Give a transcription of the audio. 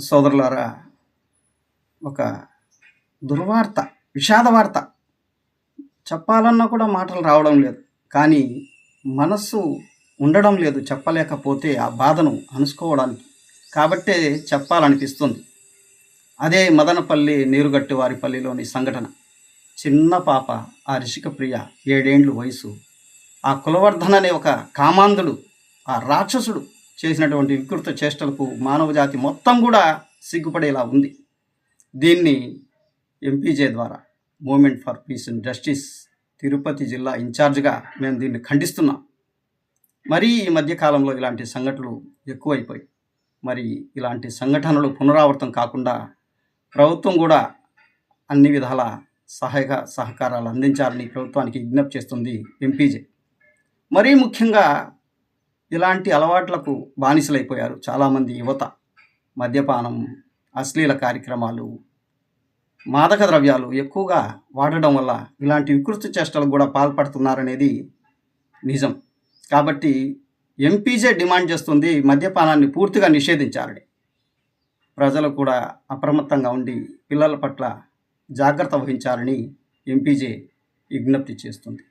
సోదరులారా ఒక దుర్వార్త విషాద వార్త. చెప్పాలన్నా కూడా మాటలు రావడం లేదు. కానీ మనస్సు ఉండడం లేదు చెప్పలేకపోతే ఆ బాధను అనుసుకోవడానికి కాబట్టే చెప్పాలనిపిస్తుంది. అదే మదనపల్లి నీరుగట్టి వారిపల్లిలోని సంఘటన. చిన్న పాప ఆ రిషిక ప్రియ ఏడేండ్లు వయసు. ఆ కులవర్ధన్ అనే ఒక కామాంధుడు ఆ రాక్షసుడు చేసినటువంటి వికృత చేష్టలకు మానవ జాతి మొత్తం కూడా సిగ్గుపడేలా ఉంది. దీన్ని ఎంపీజే ద్వారా movement for peace and justice Tirupati జిల్లా ఇన్ఛార్జ్గా మేము దీన్ని ఖండిస్తున్నాం. మరీ ఈ మధ్యకాలంలో ఇలాంటి సంఘటనలు ఎక్కువైపోయి మరి ఇలాంటి సంఘటనలు పునరావృతం కాకుండా ప్రభుత్వం కూడా అన్ని విధాల సహాయక సహకారాలు అందించాలని ప్రభుత్వానికి విజ్ఞప్తి చేస్తుంది ఎంపీజే. మరీ ముఖ్యంగా ఇలాంటి అలవాట్లకు బానిసలైపోయారు చాలామంది యువత. మద్యపానం అశ్లీల కార్యక్రమాలు మాదక ద్రవ్యాలు ఎక్కువగా వాడడం వల్ల ఇలాంటి వికృతి చేష్టలు కూడా పాల్పడుతున్నారనేది నిజం. కాబట్టి ఎంపీజే డిమాండ్ చేస్తుంది మద్యపానాన్ని పూర్తిగా నిషేధించాలని. ప్రజలు కూడా అప్రమత్తంగా ఉండి పిల్లల పట్ల జాగ్రత్త వహించాలని ఎంపీజే విజ్ఞప్తి చేస్తుంది.